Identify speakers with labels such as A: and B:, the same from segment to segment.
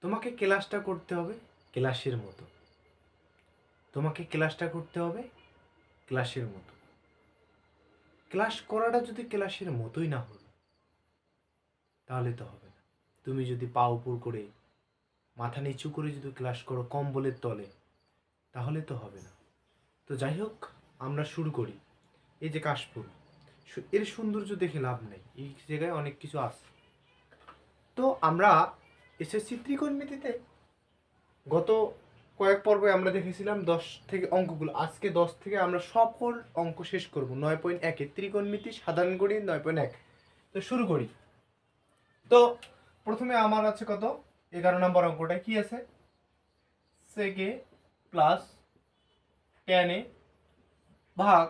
A: তোমাকে ক্লাসটা করতে হবে ক্লাসের মতো। তোমাকে ক্লাসটা করতে হবে ক্লাসের মতো। ক্লাস করাটা যদি ক্লাসের মতোই না হলো, তাহলে তো হবে না। তুমি যদি পা উপর করে, মাথা নিচু করে যদি ক্লাস করো কম্বলের তলে, তাহলে তো হবে না। তো যাই হোক, আমরা শুরু করি। এই যে সু- এর সৌন্দর্য দেখে লাভ নেই। এই জায়গায় অনেক কিছু আছে। তো আমরা এসএসসি ত্রিকোণমিতিতে? গত কয়েক পর্বে আমরা দেখেছিলাম দশ থেকে অঙ্কগুলো। আজকে দশ থেকে আমরা সকল অঙ্ক শেষ করব। নয় পয়েন্ট একে ত্রিকোণমিতি, সাধারণ গণিত নয় পয়েন্ট এক। তো শুরু করি। তো প্রথমে আমার আছে কত? এগারো নম্বর অঙ্কটা কি আছে? সেকে প্লাস এ ভাগ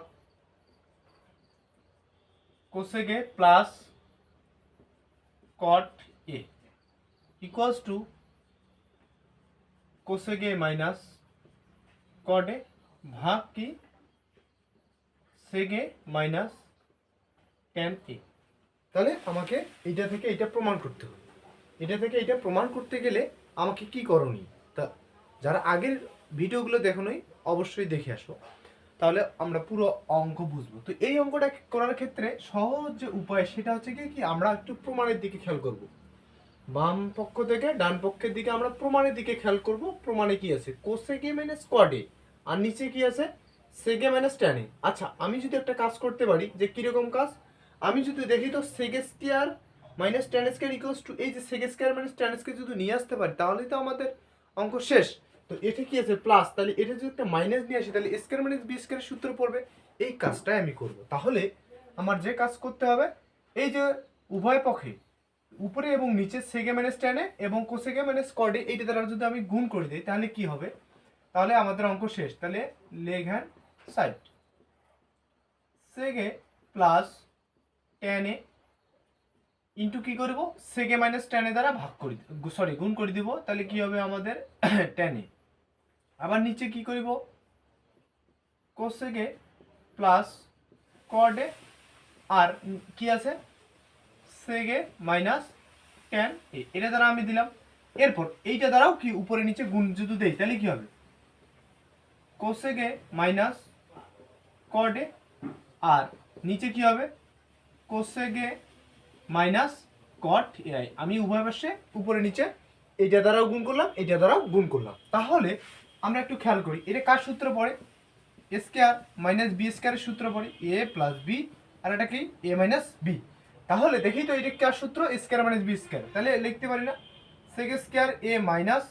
A: cosec plus cot equals to cosec minus A ভাগ কি সেগে মাইনাস টেন এ তাহলে আমাকে এইটা থেকে এটা প্রমাণ করতে হবে। এটা থেকে এটা প্রমাণ করতে গেলে আমাকে কি করণীয়? তা যারা আগের ভিডিওগুলো দেখোনি, অবশ্যই দেখে আসো। তাহলে আমরা পুরো অঙ্ক বুঝব। তো এই অঙ্কটা করার ক্ষেত্রে সহজ যে উপায়, সেটা হচ্ছে কি আমরা একটু প্রমাণের দিকে খেয়াল করব। বাম পক্ষ থেকে ডান পক্ষের দিকে আমরা প্রমাণের দিকে খেয়াল করব। প্রমাণে কি আছে? কোসেকে মাইনাস স্কোয়াডে আর নিচে কি আছে? সেগে মাইনাস টেনে আচ্ছা আমি যদি একটা কাজ করতে পারি যে কীরকম কাজ? আমি যদি দেখি তো sec square minus tan square equals to এই যে sec square minus tan square যদি নিয়ে আসতে পারি, তাহলেই তো আমাদের অঙ্ক শেষ। তো এটা কি আছে? প্লাস তাহলে এটা যদি একটা মাইনাস নিয়ে আসি, তাহলে স্কোয়ার মাইনাস বি স্কোয়ারের সূত্র পড়বে। এই কাজটাই আমি করব। তাহলে আমার যে কাজ করতে হবে, এই যে উভয় পক্ষে উপরে এবং নিচে সেগে মাইনাস টেনে এবং কোসেগে মাইনাস কডে এইটা দ্বারা যদি আমি গুণ করে দিই, তাহলে কি হবে? তাহলে আমাদের অঙ্ক শেষ। তাহলে লেগ হ্যান্ড সাইড সেগে প্লাস টেনে ইন্টু কি করব? সেগে মাইনাস টেনে দ্বারা ভাগ করে সরি গুণ করে দিব। তাহলে কি হবে আমাদের? টেনে আবার নিচে কি করব? কোসেগে প্লাস কডে আর কি আছে? সেগে মাইনাস টেন এটা দ্বারা আমি দিলাম। এরপর এইটা দ্বারাও কি উপরে নিচে গুণ যদি তাহলে কি হবে? মাইনাস আর নিচে কি হবে? মাইনাস কট এআই আমি উভয় পাশে উপরে নিচে এইটা দ্বারাও গুণ করলাম, এইটা দ্বারাও গুণ করলাম। তাহলে আমরা একটু খেয়াল করি, এটা কার সূত্র পড়ে? এ স্কোয়ার মাইনাস বি স্কোয়ারের সূত্র পড়ে এ প্লাস বি আর এটা কি? এ মাইনাস বি তাহলে দেখি তো এটা কার সূত্র স্কোয়ার মাইনাস বি স্কোয়ার তাহলে লিখতে পারি না। Sec square A minus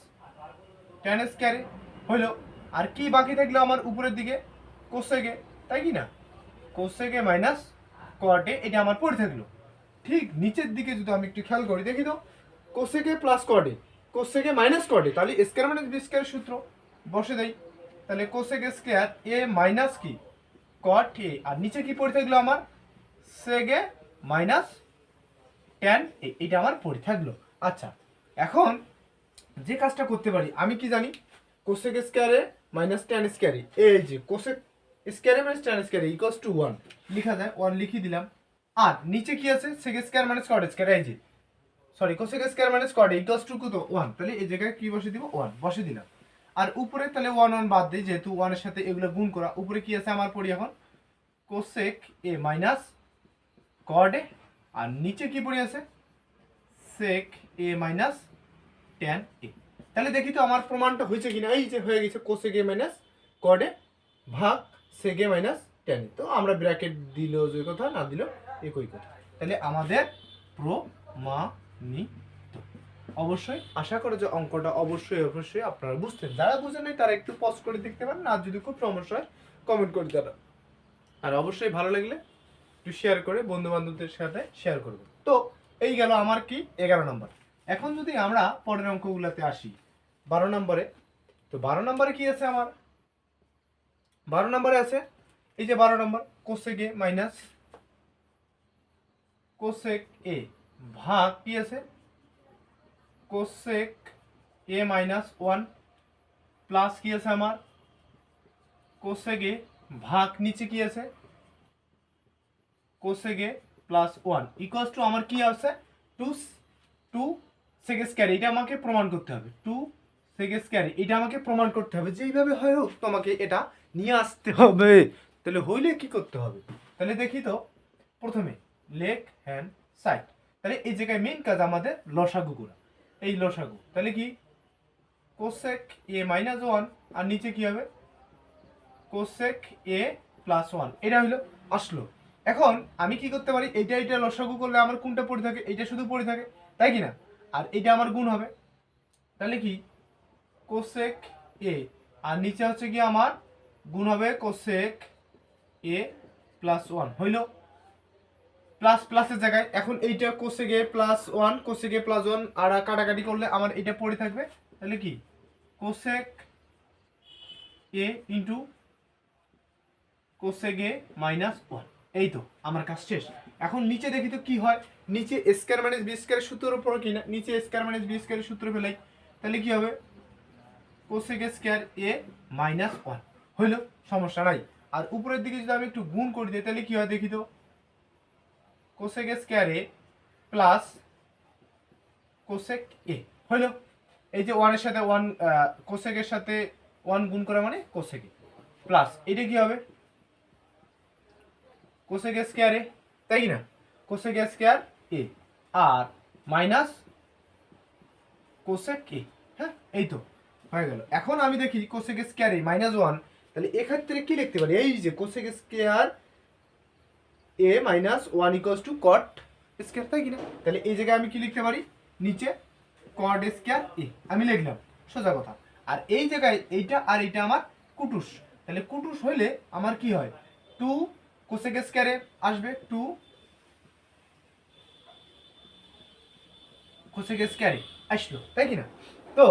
A: tan স্কোয়ারে হলো। আর কি বাকি থাকল আমার উপরের দিকে? কোসেগে তাই কি না? কোসেগে মাইনাস কটে এটা আমার পড়ে থাকল। ঠিক নিচের দিকে যদি আমি একটু খেয়াল করি, দেখি তো। কোসেকে প্লাস কটে কোসেকে মাইনাস কটে তাহলে স্কোয়ার মাইনাস বি স্কোয়ার সূত্র বসে দেই। তাহলে কোসেক স্কোয়ার এ মাইনাস কি? কট এ আর নিচে কি পড়ে থাকল আমার? সেগে মাইনাস টেন এটা আমার পড়ে থাকল। আচ্ছা এখন যে কাজটা করতে পারি, আমি কি জানি? কোসেক স্কোয়ারে মাইনাস টেন স্কোয়ারে এই যে কোসেক স্কোয়ারে মাইনাস টেন স্কোয়ারে ইকোয়াস টু ওয়ান লেখা যায় ওয়ান লিখে দিলাম। আর নিচে কি আছে? Sec square minus cot square এই যে। Sorry cosec square minus cot equals to কত? ওয়ান তাহলে এই জায়গায় কি বসে দিব? ওয়ান বসে দিলাম। আর উপরে তাহলে ওয়ান ওয়ান বাদ দিই, যেহেতু ওয়ানের সাথে এগুলো গুণ করা। উপরে কি আছে আমার পড়ি এখন? কোসেক এ মাইনাস কড আর নিচে কি পড়ে আছে? সেক এ মাইনাস টেন এ তাহলে দেখি তো আমার প্রমাণটা হয়েছে কিনা। এই যে হয়ে গেছে কোসেক এ মাইনাস কড ভাগ সেক এ মাইনাস টেন তো আমরা ব্র্যাকেট দিল যে কথা, না দিল একই কথা। তাহলে আমাদের প্রমাণিত। অবশ্যই আশা করো যে অঙ্কটা অবশ্যই অবশ্যই আপনারা বুঝতেন। যারা বুঝেন নাই, তারা একটু পজ করে দেখতে পারেন। আর যদি খুব সমস্যা হয় কমেন্ট করে দেবেন আর অবশ্যই ভালো লাগলে একটু শেয়ার করে বন্ধু বান্ধবদের সাথে শেয়ার করবেন তো এই গেল আমার কি? এগারো নম্বর এখন যদি আমরা পরের অঙ্কগুলোতে আসি, বারো নম্বরে, তো বারো নম্বরে কি আছে আমার? বারো নম্বরে আছে, এই যে বারো নম্বর cosec A minus cosec A ভাগ কি আছে? Cosec A minus one plus কি আছে আমার? কোসেক এ ভাগ নিচে কি আছে? Cosec A plus one equals to আমার কি আছে? টু টু সেক স্কোয়ার এটা আমাকে প্রমাণ করতে হবে। টু সেক স্কোয়ার এটা আমাকে প্রমাণ করতে হবে। যেইভাবে হয় হোক, তোমাকে এটা নিয়ে আসতে হবে। তাহলে হইলে কি করতে হবে? তাহলে দেখি তো, প্রথমে লেগ হ্যান্ড সাইড তাহলে এই জায়গায় মেন কাজ আমাদের লসাগু করা। এই লসাগু, তাহলে কি? কোসেক এ মাইনাস ওয়ান আর নিচে কি হবে? কোসেক এ প্লাস ওয়ান এটা হলো আসলো। এখন আমি কি করতে পারি? এইটা এইটা লসাগু করলে আমার কোনটা পড়ে থাকে? এইটা শুধু পড়ে থাকে, তাই কি না আর এটা আমার গুণ হবে। তাহলে কি? কোসেক এ আর নিচে হচ্ছে কি আমার গুণ হবে কোসেক এ প্লাস ওয়ান হইল? প্লাস প্লাসের জায়গায়। এখন এইটা cosec plus one cosec plus one আর কাটাকাটি করলে আমার এটা পড়ে থাকবে। তাহলে কি? Cosec A into cosec A minus one এই তো আমার কাজ শেষ। এখন নিচে দেখি তো কি হয়। নিচে স্কোয়ার মাইনাস বি স্কোয়ারের সূত্রের উপর কি না? নিচে স্কোয়ার মাইনাস বি স্কোয়ারের সূত্র ফেলাই। তাহলে কি হবে? Cosec square A minus one হইল, সমস্যা নাই। আর উপরের দিকে যদি আমি একটু গুণ করে দিই, তাহলে কি হয় দেখি তো? Cosec square A plus cosec A হইল, এই যে ওয়ানের সাথে ওয়ান কোসেকের সাথে ওয়ান গুণ করা মানে কোসেক প্লাস এটা কি হবে? Cosec square A? তাই কি না কোসেক স্কোয়ার এ। আর মাইনাস কোসেক এ। হ্যাঁ এই তো, হয়ে গেল। এখন আমি দেখি cosec square A minus one, তাহলে এক্ষেত্রে কি লিখতে পারি? এই যে cosec square A minus one equals to cot square, তাই কিনা? তাহলে এই জায়গায় আমি কি লিখতে পারি? নিচে কট স্কোয়ার এ। আমি লিখলাম, সোজা কথা। আর এই জায়গায় এইটা আর এইটা আমার কুটুস। তাহলে কুটুস হইলে আমার কি হয়? টু কোসেক স্কোয়ারে আসবে টু কোসেক স্কোয়ারে আসলো, তাই কিনা? তো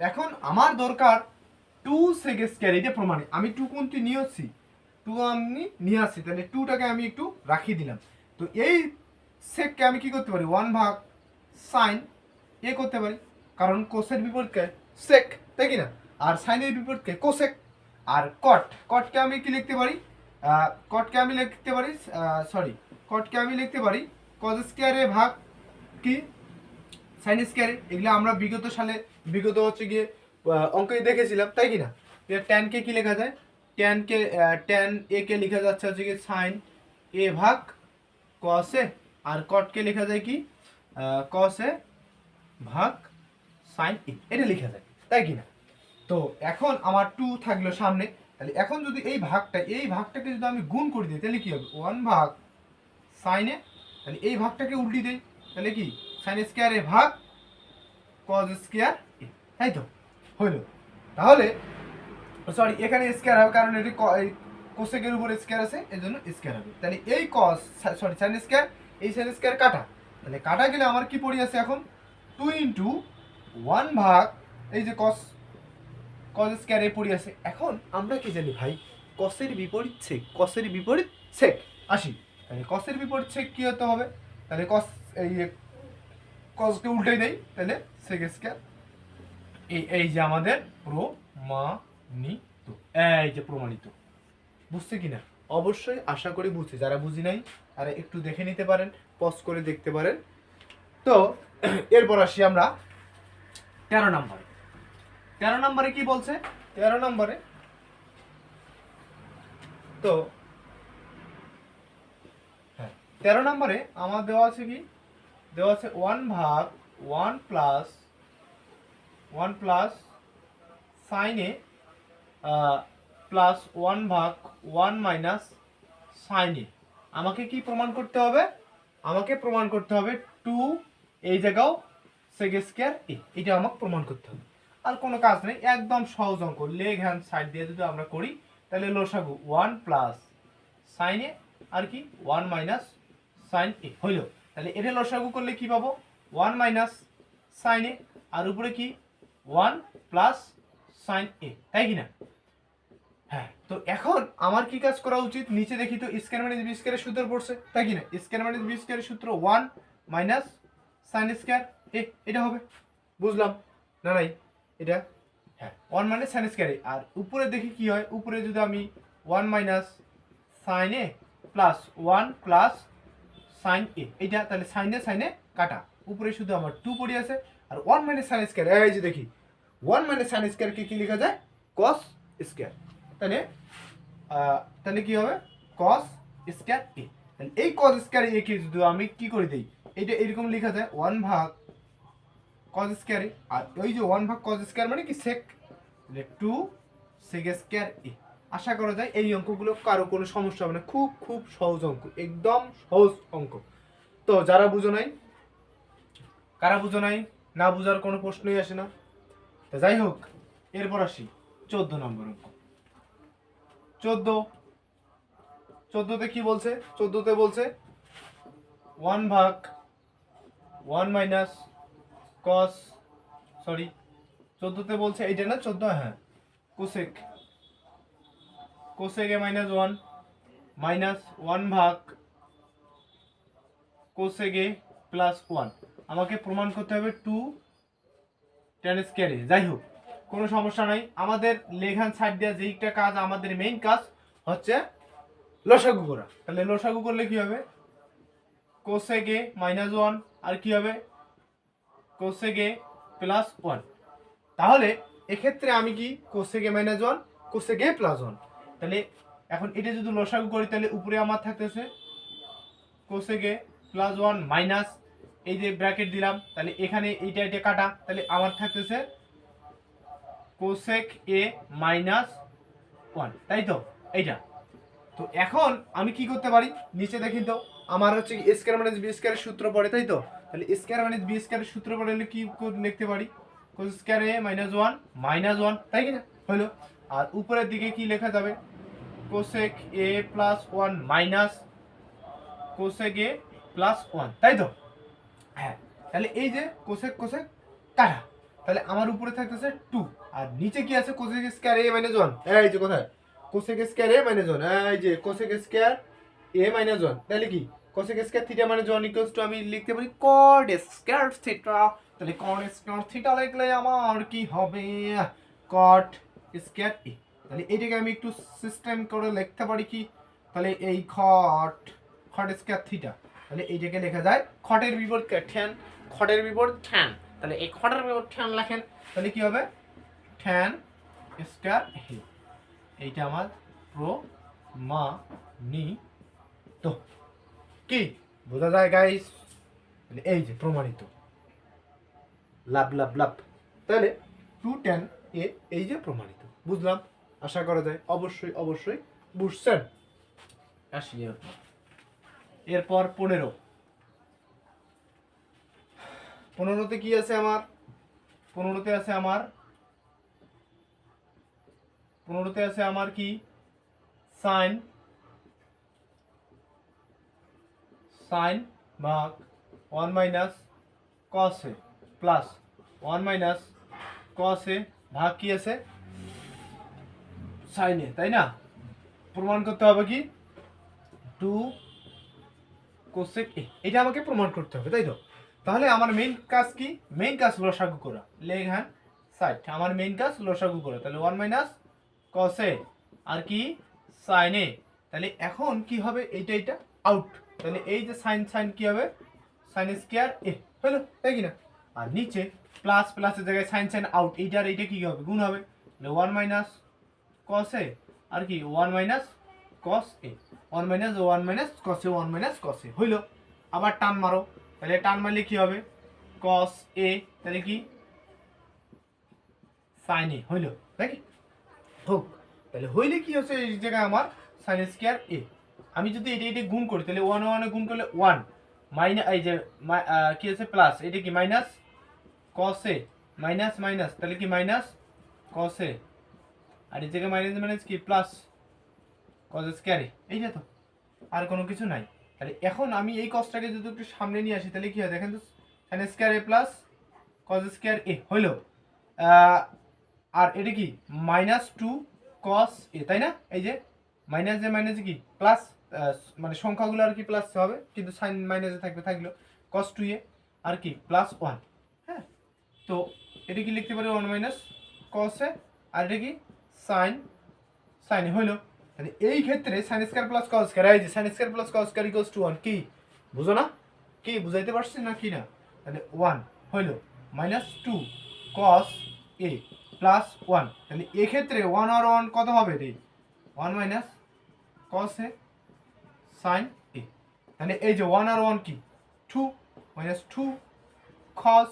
A: এখন আমার দরকার টু সেক স্কোয়ার এটা প্রমাণে। আমি টু কোনটি নিয়ে আসছি? টু আমি নিয়ে আসছি, তাহলে টুটাকে আমি একটু রাখিয়ে দিলাম। তো এই সেককে আমি কি করতে পারি? ওয়ান ভাগ সাইন এ করতে পারি, কারণ কোসের বিপরীতকে সেক, তাই কি না আর সাইনের বিপরীতকে কোসেক, আর কট, কটকে আমি কি লিখতে পারি? কটকে আমি লিখতে পারি সরি কটকে আমি লিখতে পারি কজ স্কোয়ারে ভাগ কি? সাইন স্কোয়ারে এগুলো আমরা বিগত সালে, বিগত হচ্ছে গিয়ে অঙ্কে দেখেছিলাম, তাই কি না ট্যানকে কি লেখা যায়? ট্যানকে ট্যান এ কে লেখা যাচ্ছে হচ্ছে কি সাইন এ ভাগ কসে আর কটকে লেখা যায় কি? কসে ভাগ সাইন এ এটা লেখা যায়, তাই কি না তো এখন আমার টু থাকল সামনে তাহলে এখন যদি এই ভাগটা, এই ভাগটাকে যদি আমি গুণ করে দিই, তাহলে কী হবে? ওয়ান ভাগ সাইনে তাহলে এই ভাগটাকে উল্টি দেই, তাহলে কি? সাইন স্কোয়ারে ভাগ কজ স্কোয়ার এ তাই তো? হইল। তাহলে সরি এখানে স্কোয়ার হবে কারণ এটি ক- এই কোসেকের উপর স্কোয়ার আছে এই জন্য স্কোয়ার হবে। তাহলে এই কস সরি সাইন স্কোয়ার এই সাইন স্কোয়ার কাটা। তাহলে কাটা গেলে আমার কি পড়ে আছে এখন? টু ইন্টু ওয়ান ভাগ, এই যে কস কস স্কোয়ার এ পড়ে আছে। এখন আমরা কি জানি ভাই? কসের বিপরীত সেক কসের বিপরীত সেক আসি। তাহলে কসের বিপরীত সেক কি হতে হবে? তাহলে কস, এই কসকে উল্টে দেই, তাহলে সেক স্কোয়ার এই এই যে আমাদের প্রমাণিত। এই যে প্রমাণিত। বুঝছে কিনা? অবশ্যই আশা করি বুঝছে। যারা বুঝি নাই, তারা একটু দেখে নিতে পারেন পজ করে দেখতে পারেন। তো, এরপর আসি আমরা তেরো নম্বরে। তেরো নম্বরে কি বলছে? তেরো নম্বরে। তো হ্যাঁ তেরো নম্বরে আমার দেওয়া আছে কি? দেওয়া আছে ওয়ান ভাগ one plus one plus sine A plus one ভাগ ওয়ান মাইনাস সাইনে আমাকে কি প্রমাণ করতে হবে? আমাকে প্রমাণ করতে হবে টু এই জায়গাও সেক স্কোয়ার এ। এটা আমাকে প্রমাণ করতে হবে। আর কোনো কাজ নেই, একদম সহজ অঙ্ক। লেগ হ্যান্ড সাইড দিয়ে যদি আমরা করি, তাহলে লসাগু ওয়ান প্লাস সাইন এ আর কি ওয়ান মাইনাস সাইন এ হইল। তাহলে এটা লসাগু করলে কি পাবো? ওয়ান মাইনাস সাইন এ আর উপরে কি? ওয়ান প্লাস সাইন এ তাই কি না হ্যাঁ তো এখন আমার কি কাজ করা উচিত? নিচে দেখি তো স্কোয়ার মাইনাস বি স্কোয়ারের সূত্র পড়ছে, তাই কি না স্কোয়ার মাইনাস বি স্কোয়ারের সূত্র one minus sine square A, এটা হবে। বুঝলাম? না, নাই এটা? হ্যাঁ ওয়ান মাইনাস সাইন স্কোয়ার আর উপরে দেখি কি হয়? উপরে যদি আমি one minus sine A plus one plus sine A এটা তাহলে সাইনে সাইনে কাটা। উপরে শুধু আমার টু পড়ে আছে। আর ওয়ান মাইনাস সাইন স্কোয়ার এই যে দেখি। ওয়ান মাইনাস সাইন স্কোয়ারকে কি লেখা যায়? কস স্কোয়ার তাহলে তাহলে কি হবে? Cos square A. তাহলে এই কস স্কোয়ার এ কে যদি আমি কি করে দিই? এটা এরকম লেখা যায়। ওয়ান ভাগ কজ স্কোয়ার আর ওই যে ওয়ান ভাগ কজ স্কোয়ার মানে কি? সেক টু সেক স্কোয়ার এ আশা করা যায় এই অঙ্কগুলো কারও কোনো সমস্যা হবে না। খুব খুব সহজ অঙ্ক। একদম সহজ অঙ্ক। তো যারা বুঝো নাই, কারা বুঝো নাই, না বুঝার কোনো প্রশ্নই আসে না। তো যাই হোক, এরপর আসি চোদ্দ নম্বর অঙ্ক। চোদ্দ। চোদ্দতে কি বলছে? চোদ্দতে বলছে ওয়ান ভাগ ওয়ান মাইনাস কস, সরি, চোদ্দতে বলছে এইটা না, চোদ্দ হ্যাঁ cosec. Cosec minus one minus one ভাগ কোসেক প্লাস ওয়ান আমাকে প্রমাণ করতে হবে টু টেন স্কোয়ারে যাই হোক, কোনো সমস্যা নাই। আমাদের লেখান সাইড দেওয়া যেইটা কাজ আমাদের মেইন কাজ হচ্ছে লসাগু করা। তাহলে লসাগু করলে কি হবে? কোসেক মাইনাস ওয়ান আর কি হবে? Cosec A plus one. তাহলে এক্ষেত্রে আমি কি cosec A minus one cosec A plus one? তাহলে এখন এটা যদি লসাগু করি, তাহলে উপরে আমার থাকতেছে কোসেগে প্লাস ওয়ান মাইনাস, এই যে ব্র্যাকেট দিলাম, তাহলে এখানে এইটা এটা কাটা, তাহলে আমার থাকতেছে কোসেক এ মাইনাস ওয়ান। তাই তো? এইটা। তো এখন আমি কি করতে পারি? নিচে দেখি তো, আমার হচ্ছে স্কোয়ার মাইনাস বি স্কোয়ারের সূত্র পড়ে, তাই তো? তাহলে স্কোয়ার মাইনাস বি স্কোয়ারের সূত্র পড়ে হলে কি লিখতে পারি? Cos square A minus one minus one তাই কি না? হলো। আর উপরের দিকে কি লেখা যাবে? Cosec A plus one minus cosec A plus one তাই তো? হ্যাঁ তাহলে এই যে কোসেক কোসেক কাটা। তাহলে আমার উপরে থাকতেছে টু আর নিচে কি আছে? Cosec square A minus one এই যে কোথায়? কোসেক স্কোয়ার এ মাইনাস এই যে cosec square A minus one তাহলে কি? Cosec square theta minus one equals to আমি লিখতে পারি কড স্কোয়ার থিটা তাহলে কড স্কোয়ার থিটা লিখলে আমার কি হবে? কট স্কোয়ার এ তাহলে এটাকে আমি একটু সিস্টেম করে লিখতে পারি কি? তাহলে এই খট খট স্কোয়ার থিটা তাহলে এইটাকে লেখা যায় খটের বিপরীত ঠ্যান খটের বিপরীত ঠ্যান তাহলে এই খটের বিপরীত ঠ্যান লেখেন, তাহলে কি হবে? ঠ্যান স্কোয়ার হে এইটা আমার প্রো মা নি তো কি? বোঝা যায় গাইস এই যে প্রমাণিত। লাভ লাভ লাভ। তাহলে টু টেন এ এই যে প্রমাণিত। বুঝলাম? আশা করা যায়, অবশ্যই অবশ্যই বুঝছেন? আসি। এরপর পনেরো। পনেরোতে কি আছে আমার? পনেরোতে আছে আমার? পনেরোতে আছে আমার কি? সাইন সাইন ভাগ one minus cos A plus one minus cos A ভাগ কি আছে? সাইনে তাই না? প্রমাণ করতে হবে কি? টু কোসেক এটা আমাকে প্রমাণ করতে হবে, তাই তো? তাহলে আমার মেইন কাজ কি? মেইন কাজ লসাগু করা, লেগ হ্যান্ড সাইড আমার মেইন কাজ লসাগু করা, তাহলে ওয়ান মাইনাস কসে আর কি? সাইনে তাহলে এখন কি হবে? এইটা এটা আউট তাহলে এই যে সাইন সাইন কি হবে? সাইন স্কোয়ার এ হলো তাই কি না আর নিচে প্লাস প্লাসের জায়গায় সাইন সাইন আউট এইটার এইটা কি হবে? গুণ হবে। ওয়ান মাইনাস কস এ আর কি? One minus cos A one minus one minus cos A one minus cos A হইল। আবার টান মারো। তাহলে টান মারলে কি হবে? কস এ তাহলে কি? সাইন এ হইল। তাই কি? হোক, তাহলে হইলে কি হচ্ছে? এই জায়গায় আমার সাইন স্কোয়ার এ আমি যদি এটা এটা গুণ করি, তাহলে ওয়ান ওয়ানে গুণ করলে ওয়ান মাইনাস এই যে কি আছে প্লাস এটা কি মাইনাস কস মাইনাস মাইনাস তাহলে কি মাইনাস কস আর এই জায়গায় মাইনাস মাইনাস কি? প্লাস কজ স্কোয়ার এ এই যে তো, আর কোনো কিছু নাই। তাহলে এখন আমি এই কসটাকে যদি একটু সামনে নিয়ে আসি, তাহলে কি হয়, দেখেন তো sine square A plus cos square A হইল। আর এটা কি? মাইনাস টু কস এ তাই না? এই যে মাইনাস যে মাইনাস কি? প্লাস মানে সংখ্যাগুলো আর কি প্লাস হবে, কিন্তু সাইন মাইনাসে থাকবে, থাকল কস টু এ আর কি প্লাস ওয়ান হ্যাঁ? তো এটা কি লিখতে পারি? ওয়ান মাইনাস কস আর এটা কি? সাইন সাইন হইল। তাহলে এই ক্ষেত্রে sine square plus cos square এই যে sine square plus cos square equals to one কি? বুঝো না? কি, বুঝাইতে পারছি না কি না? তাহলে ওয়ান হইল minus two cos A plus one তাহলে এক্ষেত্রে ওয়ান আর ওয়ান কত হবে রে? One minus cos A sine A তাহলে এই যে ওয়ান আর ওয়ান কি two minus two cos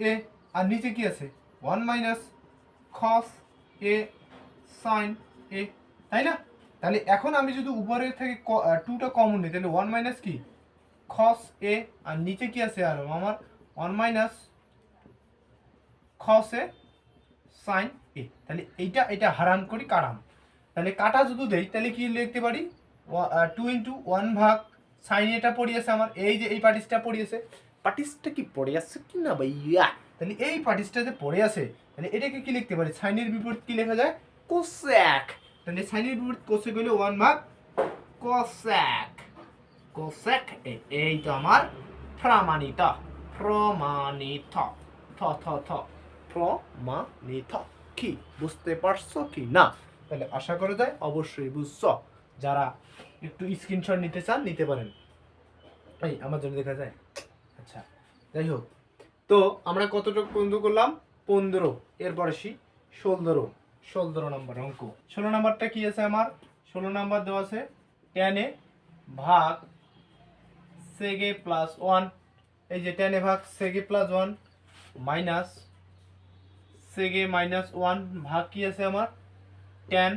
A: A আর নিচে কি আছে? One minus cos A sine A তাই না? তাহলে এখন আমি যদি উপরের থেকে টুটা কমন নিই, তাহলে ওয়ান মাইনাস কি? খস এ আর নিচে কি আছে আর? আমার ওয়ান মাইনাস খস এ সাইন এ তাহলে এইটা, এটা হারাম করি কাটাম তাহলে কাটা যদি দেই তাহলে কি লিখতে পারি? টু ইন্টু ওয়ান ভাগ সাইন এটা পড়িয়েছে আমার। এই যে এই পার্টিসটা পড়িয়েছে। পার্টিসটা কি পড়ে আছে কি না ভাইয়া তাহলে এই পার্টিসটা যে পড়ে আছে তাহলে এটাকে কি লিখতে পারি? সাইনের বিপরীত কি লেখা যায়? কোসেক। তাহলে সাইনের বিপরীত কোসেক হলো ওয়ান ভাগ কোসেক। কোসেক এই তো আমার প্রমাণিত। প্রমাণিত। থ থ থ। প্রমাণিত। কি? বুঝতে পারছ কি? না। তাহলে আশা করা যায় অবশ্যই, বুঝছ? যারা একটু স্ক্রিনশট নিতে চান, নিতে পারেন। এই, আমার জন্য দেখা যায়। আচ্ছা যাই হোক। তো আমরা কতটুকু পর্যন্ত করলাম? পনেরো। এরপর সি ষোলো ষোলো নম্বর, অঙ্ক। ষোলো নাম্বারটা কি আছে আমার? ষোলো নাম্বার দেওয়া আছে টেনে ভাগ সেগে প্লাস ওয়ান এই যে টেনে ভাগ sec A plus one minus sec A minus one ভাগ কি আছে আমার? Tan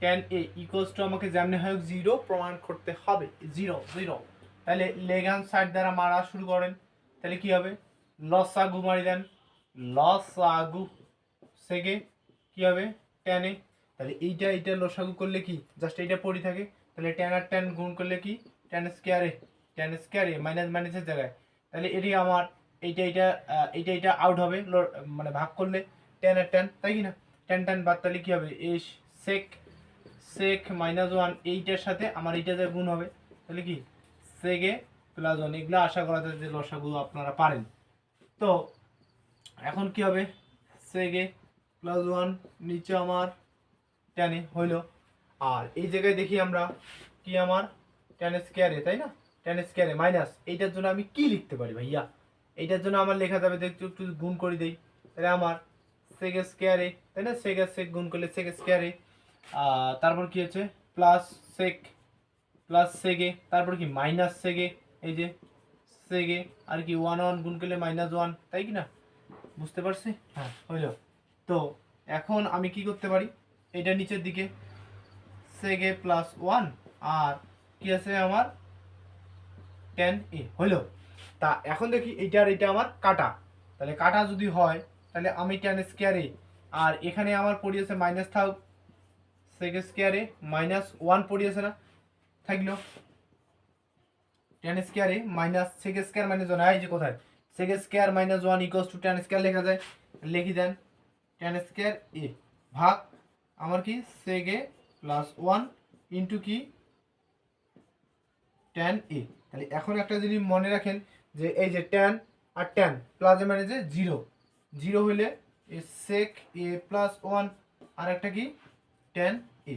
A: tan A equals to আমাকে যেমনি হয় জিরো প্রমাণ করতে হবে। জিরো জিরো তাহলে লেগান সাইড দ্বারা মারা শুরু করেন। তাহলে কি হবে? লসাগু মারি দেন। লসাগু সেগে কি হবে? টেনে তাহলে এইটা এইটা লসাগু করলে কি? জাস্ট এইটা পড়ি থাকে। তাহলে টেন আর টেন গুণ করলে কি? টেন স্কোয়ারে টেন স্কোয়ারে মাইনাস মাইনাসের জায়গায়। তাহলে এটি আমার, এইটা এইটা এইটা এইটা আউট হবে। মানে ভাগ করলে টেন আর টেন তাই কি না? টেন টেন বাদ তাহলে কি হবে? এই সেক সেক মাইনাস ওয়ান এইটার সাথে আমার এইটা যে গুণ হবে, তাহলে কি? সেগে প্লাস ওয়ান এগুলো আশা করা যায় যে লসাগু আপনারা পারেন। তো এখন কি হবে? সেগে প্লাস ওয়ান নিচে আমার টেনে হইল। আর এই জায়গায় দেখি আমরা কি আমার? টেন স্কোয়ারে তাই না? টেন স্কোয়ারে মাইনাস এইটার জন্য আমি কি লিখতে পারি ভাইয়া? এইটার জন্য আমার লেখা যাবে দেখতে একটু গুণ করে দেই। তাহলে আমার সেগ স্কোয়ারে তাই না? সেগ সেক গুণ করলে সেগ স্কোয়ারে তারপর কি হচ্ছে? প্লাস সেক প্লাস সেগে তারপর কি? মাইনাস সেগে এই যে সেগে আর কি ওয়ান ওয়ান গুণ করলে মাইনাস ওয়ান তাই কি না? বুঝতে পারছি? হ্যাঁ হইল। তো এখন আমি কি করতে পারি? এটা নিচের দিকে। সেগে প্লাস ওয়ান আর কি আছে আমার? টেন এ হইল। তা এখন দেখি এইটা আর এটা আমার কাটা। তাহলে কাটা যদি হয় তাহলে আমি টেন স্কোয়ারে আর এখানে আমার পড়িয়েছে মাইনাস থাক সেগ স্কোয়ারে মাইনাস ওয়ান পড়িয়েছে না, থাকল। Tan square A minus sec square minus one এই যে কোথায়? Sec square minus one equals to tan square লেখা যায়। লিখি দেন টেন স্কোয়ার এ ভাগ আমার কি? Sec A plus one into কি? Tan A. তাহলে এখন একটা যদি মনে রাখেন যে এই যে টেন আর টেন প্লাস এ মানে যে জিরো জিরো হইলে সেক এ প্লাস ওয়ান আর একটা কি? টেন এ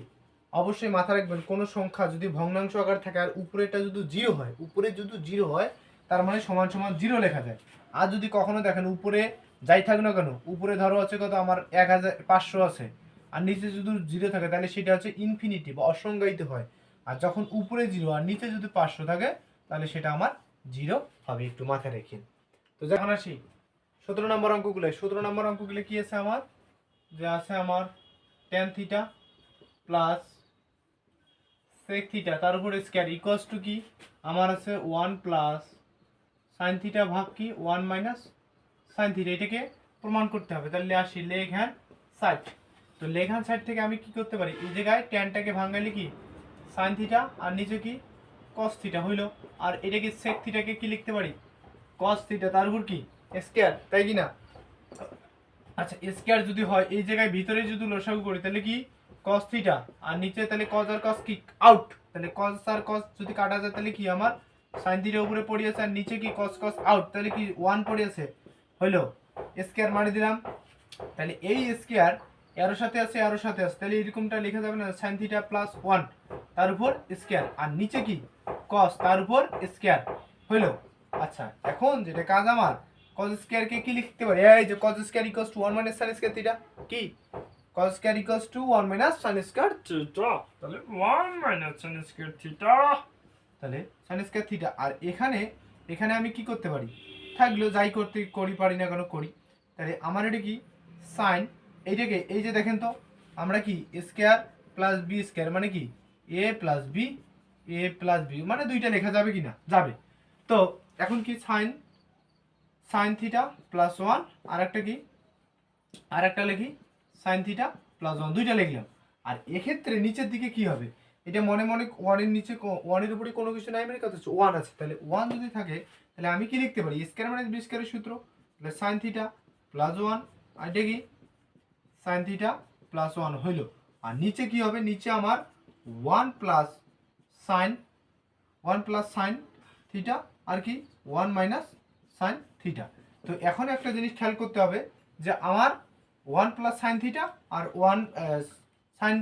A: অবশ্যই মাথা রাখবেন, কোনো সংখ্যা যদি ভগ্নাংশ আকার থাকে আর উপরেটা যদি জিরো হয়, উপরে যদি জিরো হয়, তার মানে সমান সমান জিরো লেখা যায়। আর যদি কখনো দেখেন উপরে যাই থাক না কেন, উপরে ধরো আছে কত? আমার এক হাজার পাঁচশো আছে। আর নিচে যদি জিরো থাকে, তাহলে সেটা হচ্ছে ইনফিনিটি বা অসংজ্ঞায়িত হয়। আর যখন উপরে জিরো আর নিচে যদি পাঁচশো থাকে, তাহলে সেটা আমার জিরো হবে, একটু মাথায় রেখে। তো যখন আসি সতেরো নম্বর অঙ্কগুলো, সতেরো নম্বর অঙ্কগুলো কি আছে আমার? যে আছে আমার tan theta plus sec theta তার উপরে স্কোয়ার ইকুয়ালস টু কি? আমার আছে ওয়ান প্লাস সাইন থিটা ভাগ কি? ওয়ান মাইনাস সাইন থিটা এটাকে প্রমাণ করতে হবে। তাহলে আসি লেগ হ্যান্ড সাইড তো লেগ হ্যান্ড সাইড থেকে আমি কি করতে পারি? এই জায়গায় টেনটাকে ভাঙাইলে কি? সাইন থিটা আর নিচে কি? কস থিটা হইল। আর এটাকে সেক থিটাকে কি লিখতে পারি? কস থিটা তার উপর কি? স্কোয়ার, তাই কি না? আচ্ছা স্কোয়ার যদি হয়, এই জায়গায় ভিতরে যদি লসাগু করি, তাহলে কি? কস থিটা আর নিচে তাহলে কস আর কস কি আউট তাহলে কস আর কস যদি কাটা যায়, তাহলে কি আমার? সাইন থিটা উপরে পড়িয়েছে আর নিচে কি কস কস আউট তাহলে কি ওয়ান পড়িয়েছে হইল, স্কোয়ার মারি দিলাম। তাহলে এই স্কোয়ার এরোর সাথে আছে এরোর সাথে আছে, তাহলে এরকমটা লেখা যাবে না সাইন থিটা প্লাস ওয়ান তার উপর স্কোয়ার, আর নিচে কি? কস তার উপর স্কোয়ার। হইল আচ্ছা এখন যেটা কাজ আমার কজ স্কোয়ারকে কি লিখতে পারি? এই যে cos square equals to one minus sine square কি? Cos square equals to one minus sine square
B: theta তাহলে one minus sine square theta
A: তাহলে সাইন স্কোয়ার থিটা আর এখানে এখানে আমি কি করতে পারি? থাকলেও যাই করতে করি, পারি না কেন, করি। তাহলে আমার এটা কি? সাইন এইটাকে, এই যে দেখেন তো, আমরা কি স্কোয়ার প্লাস বি স্কোয়ার মানে কি? A plus B A plus B মানে দুইটা লেখা যাবে কি না যাবে। তো এখন কি sine sine theta plus one আর একটা কি? আর একটা লিখি সাইন থিটা প্লাস ওয়ান দুইটা লিখলাম। আর এক্ষেত্রে নিচের দিকে কি হবে? এটা মনে মনে ওয়ানের নিচে ওয়ানের উপরে কোনো কিছু নাই মানে কত ওয়ান আছে। তাহলে ওয়ান যদি থাকে, তাহলে আমি কি লিখতে পারি? স্কোয়ার মানে বি স্কোয়ারের সূত্র। তাহলে সাইন থিটা প্লাস ওয়ান আর এটা কি? সাইন থিটা প্লাস ওয়ান হইল। আর নিচে কি হবে? নিচে আমার one plus sine one plus sine theta আর কি? ওয়ান মাইনাস সাইন থিটা তো এখন একটা জিনিস খেয়াল করতে হবে যে আমার ওয়ান প্লাস সাইন থিটা আর one sine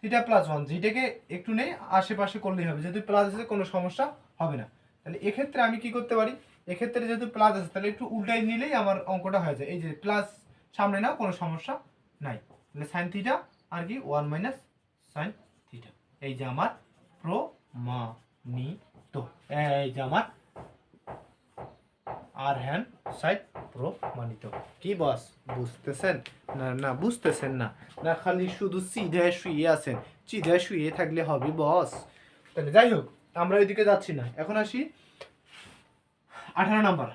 A: theta plus one যেটাকে একটু নেই, আশেপাশে করলেই হবে। যেহেতু প্লাস আছে, কোনো সমস্যা হবে না। তাহলে এক্ষেত্রে আমি কি করতে পারি? এক্ষেত্রে যেহেতু প্লাস আছে, তাহলে একটু উল্টাই নিলেই আমার অঙ্কটা হয়ে যায়। এই যে প্লাস সামনে না কোনো সমস্যা নাই। তাহলে সাইন থিটা আর কি ওয়ান মাইনাস সাইন থিটা এই যে আমার প্রমাণিত। এই যে আমার আর হ্যান্ড সাইড প্রমাণিত। কি বস? বুঝতেছেন? না না, বুঝতেছেন না। না, খালি শুধু সিধে শুয়ে আছেন। সিধে শুয়ে থাকলে হবে বস। তাহলে যাই হোক, আমরা ওইদিকে যাচ্ছি না। এখন আসি আঠারো নাম্বার।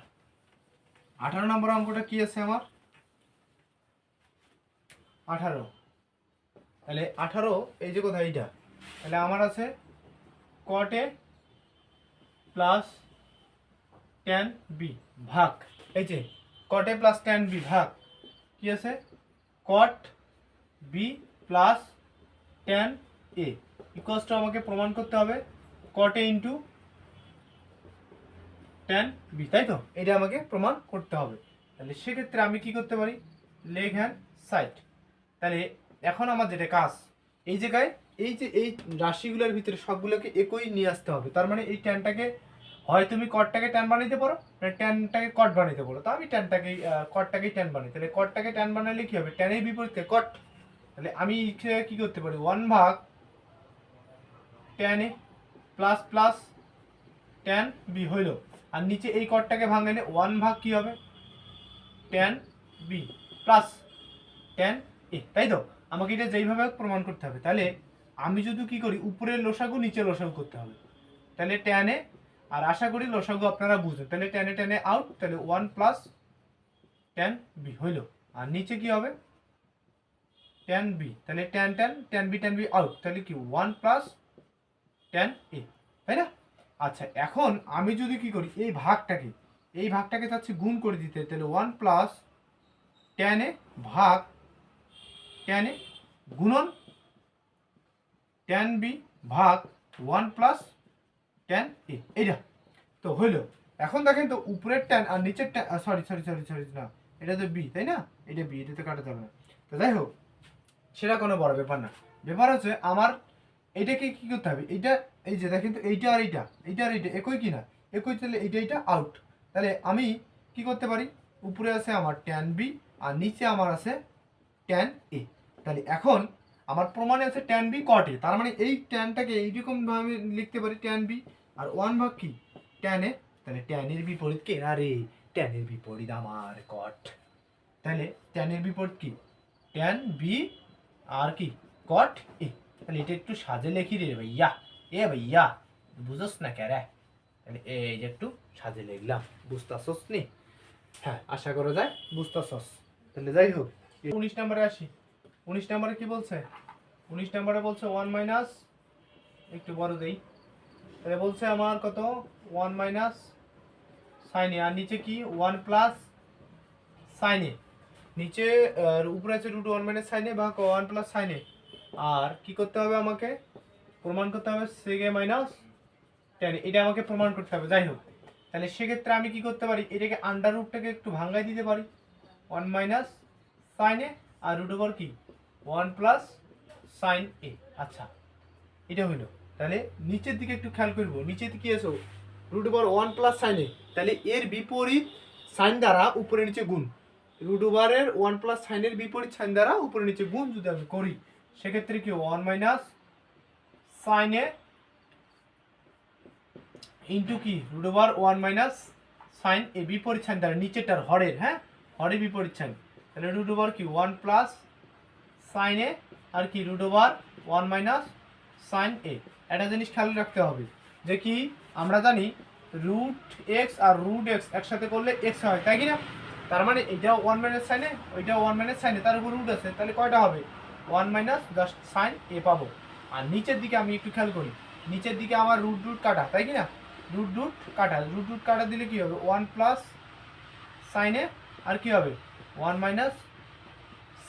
A: আঠারো নম্বর অঙ্কটা কি আছে আমার? আঠারো। তাহলে আঠারো, এই যে কোথায় এইটা? তাহলে আমার আছে কটে প্লাস টেন বি ভাগ। এই যে কটে প্লাস টেন বি ভাগ। কি আছে? Cot B plus tan A ইকোয়াসটা আমাকে প্রমাণ করতে হবে কট ইন্টু টেন বি তাই তো? এটা আমাকে প্রমাণ করতে হবে। তাহলে সেক্ষেত্রে আমি কি করতে পারি? লেগ হ্যান্ড সাইড। তাহলে এখন আমার যেটা কাজ, এই জায়গায় এই যে এই রাশিগুলোর ভিতরে সবগুলোকে একই নিয়ে আসতে হবে। তার মানে এই ট্যানটাকে হয় তুমি কটটাকে ট্যান বানাইতে পারো ট্যানটাকে কট বানাইতে পারো। তা আমি ট্যানটাকে কটটাকেই ট্যান বানাই। তাহলে কটটাকে ট্যান বানাইলে কি হবে? ট্যানের বিপরীতে কট তাহলে আমি কি করতে পারি? ওয়ান ভাগ tan plus plus tan B হইল। আর নিচে এই কটটাকে ভাঙাইলে ওয়ান ভাগ কি হবে? Tan B plus tan A তাই তো? আমাকে এটা যেইভাবে প্রমাণ করতে হবে। তাহলে আমি যদি কি করি? উপরের লোসাগু নিচে লোসাগু করতে হবে। তাহলে ট্যানে আর আশা করি লোসাগু আপনারা বুঝবেন তাহলে টেনে টেনে আউট তাহলে ওয়ান প্লাস টেন বি হইল। আর নিচে কি হবে? টেন বি তাহলে tan tan tan B tan B out তাহলে কি ওয়ান প্লাস টেন এ তাই না? আচ্ছা এখন আমি যদি কি করি, এই ভাগটাকে এই ভাগটাকে চাচ্ছি গুণ করে দিতে, তাহলে ওয়ান প্লাস টেন এ ভাগ টেন এ গুণন টেন বি ভাগ ওয়ান প্লাস টেন এ এইটা তো হইল। এখন দেখেন তো উপরের ট্যান আর নিচের tan sorry sorry sorry sorry না। এটা তো বি তাই না? এটা বি এটা তো কাটা যাবে না। তো যাই হোক, সেটা কোনো বড় ব্যাপার না। ব্যাপার হচ্ছে আমার এটাকে কি করতে হবে? এইটা, এই যে দেখেন তো, এইটা আর এইটা এইটা আর এইটা, একই কি না একই তাহলে এইটা এইটা আউট তাহলে আমি কি করতে পারি? উপরে আছে আমার ট্যান বি আর নিচে আমার আছে ট্যান এ তাহলে এখন আমার প্রমাণে আছে ট্যান বি কট তার মানে এই ট্যানটাকে এইরকম ভাবে লিখতে পারি ট্যান বি আর ওয়ান ভাগ কি? ট্যানে তাহলে ট্যানের বিপরীত কে? না রে ট্যানের বিপরীত আমার কট তাহলে ট্যানের বিপরীত কি? ট্যান বি আর কি? কট এ তাহলে এটা একটু সাজে লেখি রে ভাইয়া। এ ভাইয়া, বুঝোস না কে রে তাহলে এই যে একটু সাজে লিখলাম। বুঝতাছস নি? হ্যাঁ আশা করা যায় বুঝতাছস। তাহলে যাই হোক উনিশ নম্বরে আসি। উনিশ নম্বরে কি বলছে? উনিশ নম্বরে বলছে ওয়ান মাইনাস একটু বড় দেই। তাহলে বলছে আমার কত? ওয়ান মাইনাস সাইনে আর নিচে কি? ওয়ান প্লাস সাইনে নিচে উপরে আছে রুট ওয়ান মাইনাস সাইনে বা ওয়ান প্লাস সাইনে আর কি করতে হবে আমাকে? প্রমাণ করতে হবে সেগে মাইনাস টেন এটা আমাকে প্রমাণ করতে হবে, যাই হোক। তাহলে সেক্ষেত্রে আমি কি করতে পারি? এটাকে আন্ডার রুটটাকে একটু ভাঙ্গাই দিতে পারি। ওয়ান মাইনাস সাইনে আর রুট ওভার কি? ওয়ান প্লাস সাইন এ আচ্ছা এটা হইল তাহলে নিচের দিকে একটু খেয়াল করব। নিচের দিকে এসো। Root over one plus sine তাহলে এর বিপরীত সাইন দ্বারা উপরে নিচে গুণ। রুট ওভারের ওয়ান প্লাস সাইনের বিপরীত সাইন দ্বারা উপরে নিচে গুণ যদি আমি করি, সেক্ষেত্রে কি one minus sine A into কি? Root over one minus sine A বিপরীত সাইন দ্বারা নিচেরটার হরের হ্যাঁ? হরের বিপরীত সাইন তাহলে রুট ওভার কি? ওয়ান প্লাস সাইন আর কি? Root over one minus sine A একটা জিনিস খেয়াল রাখতে হবে যে কি, আমরা জানি রুট এক্স আর রুট এক্স একসাথে করলে এক্স হয়, তাই কি না তার মানে এটা ওয়ান মাইনাস সাইনে ওইটা ওয়ান মাইনাস সাইনে তার উপর রুট আছে, তাহলে কয়টা হবে? One minus just sine A পাবো। আর নিচের দিকে আমি একটু খেয়াল করি, নিচের দিকে আমার রুট রুট কাটা, তাই কি না রুট রুট কাটা রুট রুট কাটা দিলে কি হবে? ওয়ান প্লাস সাইনে আর কি হবে? ওয়ান মাইনাস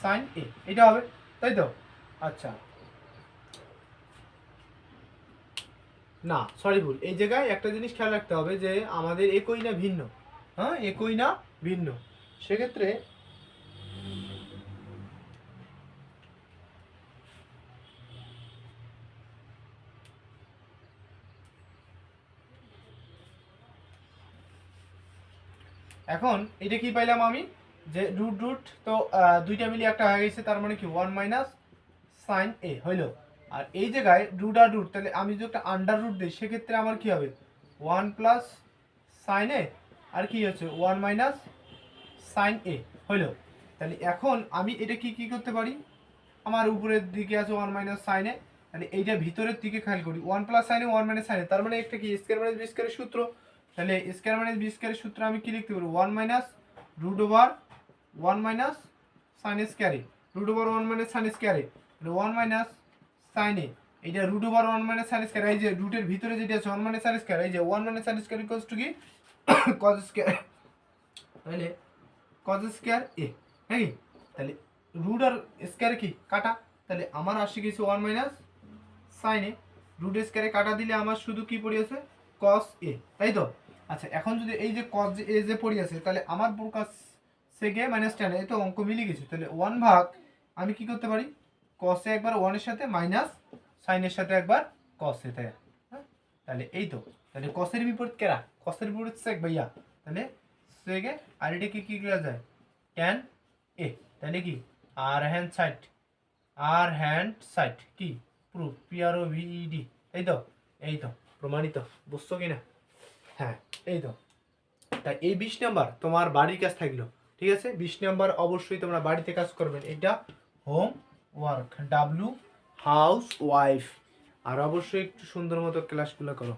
A: সাইন এ এটা হবে, তাই তো? আচ্ছা না সরি ভুল। এই জায়গায় একটা জিনিস খেয়াল রাখতে হবে যে আমাদের একই না ভিন্ন। হ্যাঁ একই না ভিন্ন। সেক্ষেত্রে এখন এটা কি পাইলাম আমি? যে রুট রুট তো দুইটা মিলিয়ে একটা হয়ে গেছে, তার মানে কি? ওয়ান মাইনাস সাইন এ হইল? আর এই জায়গায় রুট আর রুট তাহলে আমি যদি একটা আন্ডার রুট দিই, সেক্ষেত্রে আমার কি হবে? ওয়ান প্লাস সাইন এ আর কি হচ্ছে? ওয়ান মাইনাস সাইন এ হইল? তাহলে এখন আমি এটা কি কি করতে পারি? আমার উপরের দিকে আছে ওয়ান মাইনাস সাইন এ তাহলে এইটা ভিতরের দিকে খেয়াল করি। One plus sine A one minus sine A তার মানে একটা কি? স্কোয়ার মাইনাস বি সূত্র। তাহলে স্কোয়ার মাইনাস বি সূত্র আমি কি লিখতে পারি? One minus root over one minus sine square A root over one minus sine square A one minus sine A এইটা root over one minus sine square এই যে রুটের ভিতরে যেটা আছে ওয়ান মাইনাস সাইন স্কোয়ার এই যে one minus sine square equals to কি? কজ স্কোয়ার তাহলে কজ স্কোয়ার এ হ্যাঁ? তাহলে রুট আর স্কোয়ার কি? কাটা। তাহলে আমার আসে গেছে ওয়ান মাইনাস সাইনে রুট স্কোয়ারে কাটা দিলে আমার শুধু কি পড়িয়েছে কস এ তাই তো? আচ্ছা এখন যদি এই যে কস এ যে পড়িয়েছে তাহলে আমার প্রকাশ সেকে মাইনাস টেন এই তো অঙ্ক মিলে গেছে। তাহলে ওয়ান ভাগ আমি কি করতে পারি? কসে একবার ওয়ানের সাথে মাইনাস সাইনের সাথে একবার কসে তাই হ্যাঁ? তাহলে এই তো। তাহলে কসের বিপরীত কেরা? কসের বিপরীত সেক ভাইয়া। তাহলে সেকে আর এটাকে কি করা যায়? ট্যান এ তাহলে কি? আর হ্যান্ড সাইড আর হ্যান্ড সাইড কি? Proof P R O V E D এই তো। এই তো। প্রমাণিত। বুঝছ কি না হ্যাঁ এই তো। তাই এই বিশ নাম্বার তোমার বাড়ির কাজ থাকল। ঠিক আছে? বিশ নাম্বার অবশ্যই তোমরা বাড়িতে কাজ করবেন। এটা homework W housewife আর অবশ্যই একটু সুন্দর মতো ক্লাসগুলো করো।